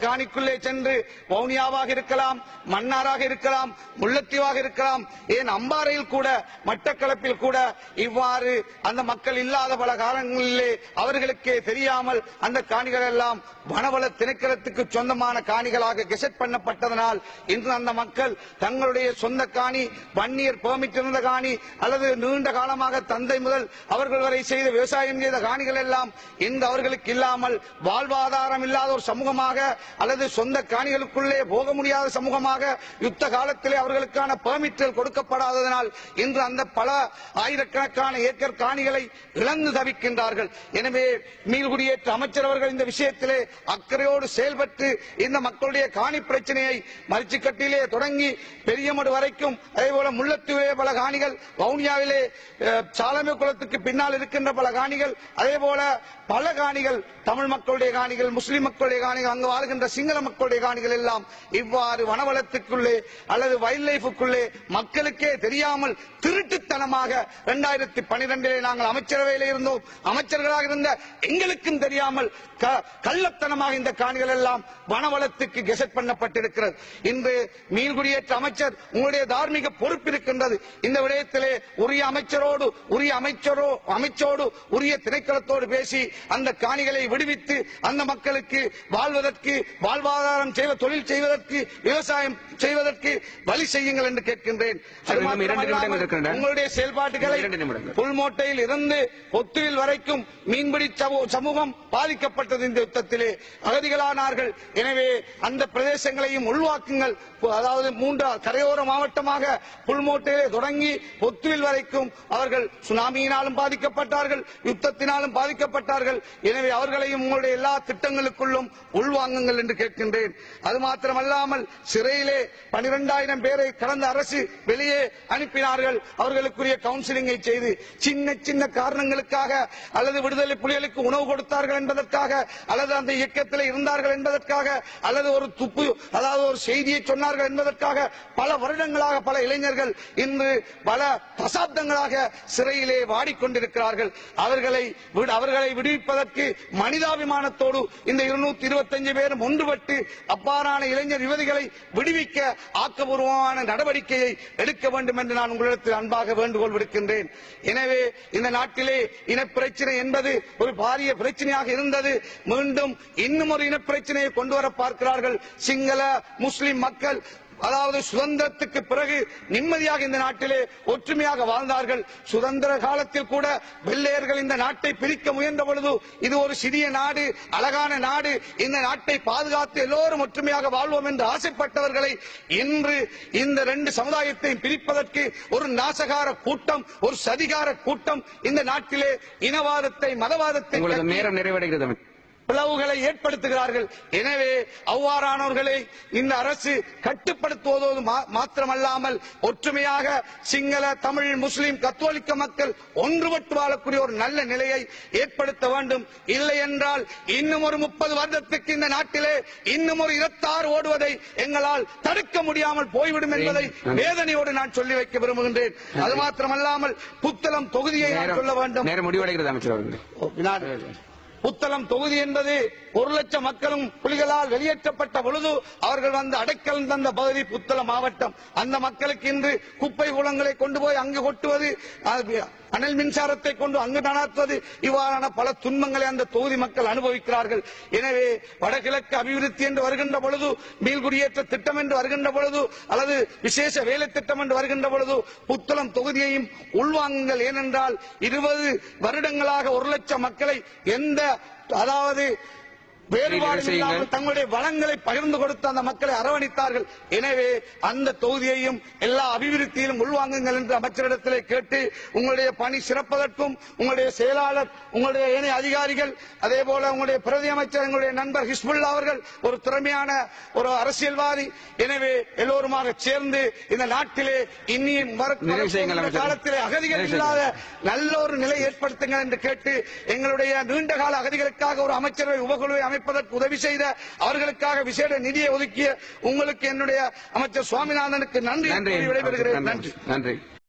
காணிக்குள்ளே சென்று வவுனியாவாக இருக்கலாம் மன்னாராக இருக்கலாம் முல்லைத்தீவாக இருக்கலாம் ஏன் அம்பாறையில் கூட மட்டக்களப்பில் கூட இவ்வாறு அந்த மக்கள் இல்லாத பல காலங்களிலே அவர்களுக்கே தெரியாமல் அந்த காணிகள் எல்லாம் வனவள திணைக்களத்துக்கு சொந்தமான காணிகளாக கெசட் பண்ணப்பட்டதனால் இன்று அந்த மக்கள் தங்களுடைய சொந்த காணி வன்னியர் பெர்மிட் இருந்த காணி அல்லது நீண்ட காலமாக தந்தை முதல் அவர்கள் வரை செய்த விவசாயம் செய்த காணிகள் எல்லாம் இன்று அவர்களுக்கு இல்லாமல் வாழ்வாதாரம் இல்லாத ஒரு சமூகமாக அல்லது சொந்த காணிகளுக்குள்ளே போக முடியாத சமூகமாக யுத்த காலத்திலே அவர்களுக்கான பெர்மிட்கள் கொடுக்கப்படாததனால் இன்று அந்த பல ஆயிரக்கணக்கான ஏக்கர் காணிகளை இழந்து தவிக்கின்றார்கள். எனவே மீள்குடியேற்ற அமைச்சர் அவர்கள் இந்த விஷயத்திலே அக்கறையோடு செயல்பட்டு இந்த மக்களுடைய காணி பிரச்சனையை மரிச்சிக்கட்டிலே தொடங்கி பெரியமடு வரைக்கும் அதேபோல முள்ளத்தீவிலே பல காணிகள் வவுனியாவிலே அஹ், சாலமை குளத்துக்கு பின்னால் இருக்கின்ற பல காணிகள் அதே போல பல காணிகள் தமிழ் மக்களுடைய காணிகள் முஸ்லிம் மக்களுடைய காணிகள் அங்கு வாழ்கிற வாழ்கின்ற சிங்கள மக்களுடைய காணிகள் எல்லாம் இவ்வாறு வனவளத்துக்குள்ளே அல்லது வைல்ட் லைஃபுக்குள்ளே மக்களுக்கே தெரியாமல் திருட்டுத்தனமாக இரண்டாயிரத்தி பனிரெண்டிலே நாங்கள் அமைச்சரவையில் இருந்தோம். அமைச்சர்களாக இருந்த எங்களுக்கும் தெரியாமல் கள்ளத்தனமாக இந்த காணிகள் எல்லாம் வனவளத்துக்கு கெசட் பண்ணப்பட்டிருக்கிறது. இன்று மீன்குடியேற்ற அமைச்சர் உங்களுடைய தார்மீக பொறுப்பு இருக்கின்றது. இந்த விடயத்திலே உரிய அமைச்சரோடு உரிய அமைச்சரோ அமைச்சோடு உரிய திணைக்களத்தோடு பேசி அந்த காணிகளை விடுவித்து அந்த மக்களுக்கு வாழ்வதற்கு வாழ்வாதாரம் செய்வ தொழில் செய்வதற்கு விவசாயம் செய்வதற்கு வழி செய்யுங்கள் என்று கேட்கின்றேன். உங்களுடைய செயல்பாடுகளை. புல்மோட்டையில் இருந்து ஒத்துவில் வரைக்கும் மீன்பிடி சமூ- சமூகம் பாதிக்கப்பட்டது இந்த யுத்தத்திலே. அகதிகளானார்கள். எனவே அந்த பிரதேசங்களையும் உள்வாக்குங்கள். அதாவது மூன்று கரையோர மாவட்டமாக புல்மோட்டையிலே தொடங்கி ஒத்துவில் வரைக்கும் அவர்கள் சுனாமியினாலும் பாதிக்கப்பட்டார்கள் யுத்தத்தினாலும் பாதிக்கப்பட்டார்கள். எனவே அவர்களையும் உங்களுடைய எல்லா திட்டங்களுக்குள்ளும் உள்வாங்குங்கள். என்று கேட்கின்றேன். அது மாத்திரமல்லாமல் சிறையிலே பனிரெண்டாயிரம் பேரை கடந்த அரசு வெளியே அனுப்பினார்கள். அவர்களுக்குரிய கவுன்சிலிங்கை செய்து சின்ன சின்ன காரணங்களுக்காக அல்லது விடுதலை புலிகளுக்கு உணவு கொடுத்தார்கள் என்பதற்காக அல்லது அந்த இயக்கத்தில் இருந்தார்கள் என்பதற்காக அல்லது ஒரு துப்பு அதாவது ஒரு செய்தியை சொன்னார்கள் என்பதற்காக பல வருடங்களாக பல இளைஞர்கள் இன்று பல தசாப்தங்களாக சிறையிலே வாடிக்கொண்டிருக்கிறார்கள். அவர்களை அவர்களை விடுவிப்பதற்கு மனிதாபிமானத்தோடு இந்த இருநூத்தி இருபத்தஞ்சு பேரும் ஒன்றுபட்டு அவ்வாறான இளைஞர் யுவதிகளை விடுவிக்க ஆக்கபூர்வமான நடவடிக்கையை எடுக்க வேண்டும் என்று நான் உங்களிடத்தில் அன்பாக வேண்டுகோள் விடுக்கின்றேன். எனவே இந்த நாட்டிலே இனப்பிரச்சனை என்பது ஒரு பாரிய பிரச்சனையாக இருந்தது. மீண்டும் இன்னும் ஒரு இனப்பிரச்சனையை கொண்டு வர பார்க்கிறார்கள். சிங்கள முஸ்லிம் மக்கள் அதாவது சுதந்திரத்துக்கு பிறகு நிம்மதியாக இந்த நாட்டிலே ஒற்றுமையாக வாழ்ந்தார்கள் சுதந்திர காலத்தில் கூட வெள்ளையர்கள் இந்த நாட்டை பிரிக்க முயன்ற பொழுது இது ஒரு சிறிய நாடு அழகான நாடு இந்த நாட்டை பாதுகாத்து எல்லோரும் ஒற்றுமையாக வாழ்வோம் என்று ஆசைப்பட்டவர்களை இன்று இந்த ரெண்டு சமுதாயத்தையும் பிரிப்பதற்கு ஒரு நாசகார கூட்டம் ஒரு சதிகார கூட்டம் இந்த நாட்டிலே இனவாதத்தை மதவாதத்தை நேரம் நிறைவடைகிறது. பிளவுகளை ஏற்படுத்துகிறார்கள். எனவே அவ்வாறானவர்களை இந்த அரசு கட்டுப்படுத்துவதோடு மாத்திரமல்லாமல் ஒற்றுமையாக சிங்கள தமிழ் முஸ்லிம் கத்தோலிக்க மக்கள் ஒன்றுபட்டு வாழக்கூடிய ஒரு நல்ல நிலையை ஏற்படுத்த வேண்டும். இல்லை என்றால் இன்னும் ஒரு முப்பது வருடத்துக்கு இந்த நாட்டிலே இன்னும் ஒரு இருபத்தாறு ஓடுவதை எங்களால் தடுக்க முடியாமல் போய்விடும் என்பதை வேதனையோடு நான் சொல்லி வைக்க விரும்புகின்றேன். அது மாத்திரமல்லாமல் புத்தளம் தொகுதியை நான் சொல்ல வேண்டும். முடிவடைகிறது அமைச்சர் புத்தளம் தொகுதி என்பது ஒரு லட்சம் மக்களும் புலிகளால் வெளியேற்றப்பட்ட பொழுது அவர்கள் வந்து அடைக்கலம் தந்த பகுதி புத்தளம் மாவட்டம். அந்த மக்களுக்கு இன்று குப்பை குளங்களை கொண்டு போய் அங்கு கொட்டுவது அனல் மின்சாரத்தை கொண்டு அங்கு நடாத்துவது இவ்வாறான பல துன்பங்களை அந்த தொகுதி மக்கள் அனுபவிக்கிறார்கள். எனவே வடகிழக்கு அபிவிருத்தி என்று வருகின்ற பொழுது மீள்குடியேற்ற திட்டம் என்று வருகின்ற பொழுது அல்லது விசேஷ வேலை திட்டம் என்று வருகின்ற பொழுது புத்தளம் தொகுதியையும் உள்வாங்குங்கள். ஏனென்றால் இருபது வருடங்களாக ஒரு லட்சம் மக்களை எந்த அதாவது வேறுபாடு. இல்லாமல் தங்களுடைய வளங்களை பகிர்ந்து கொடுத்து அந்த மக்களை அரவணைத்தார்கள் எனவே அந்த தொகுதியையும் எல்லா அபிவிருத்தியிலும் உள்வாங்குங்கள் என்று அமைச்சரிடத்திலே கேட்டு உங்களுடைய பணி சிறப்பதற்கும் உங்களுடைய செயலாளர் உங்களுடைய ஏனைய அதிகாரிகள் அதே போல உங்களுடைய பிரதி அமைச்சர் எங்களுடைய நண்பர் ஹிஸ்புல்லா அவர்கள் ஒரு திறமையான ஒரு அரசியல்வாதி எனவே எல்லோருமாக சேர்ந்து இந்த நாட்டிலே அமைச்சர். காலத்திலே அகதிகள் இல்லாத நல்ல ஒரு நிலை ஏற்படுத்துங்கள் என்று கேட்டு எங்களுடைய நீண்டகால அகதிகளுக்காக ஒரு அமைச்சரவை உபகுழுவை அமைப்பதற்கு உதவி செய்த அவர்களுக்காக விசேட நிதியை ஒதுக்கிய உங்களுக்கு என்னுடைய அமைச்சர் சுவாமிநாதனுக்கு நன்றி. நன்றி. கூறி விடைபெறுகிறேன். நன்றி. நன்றி.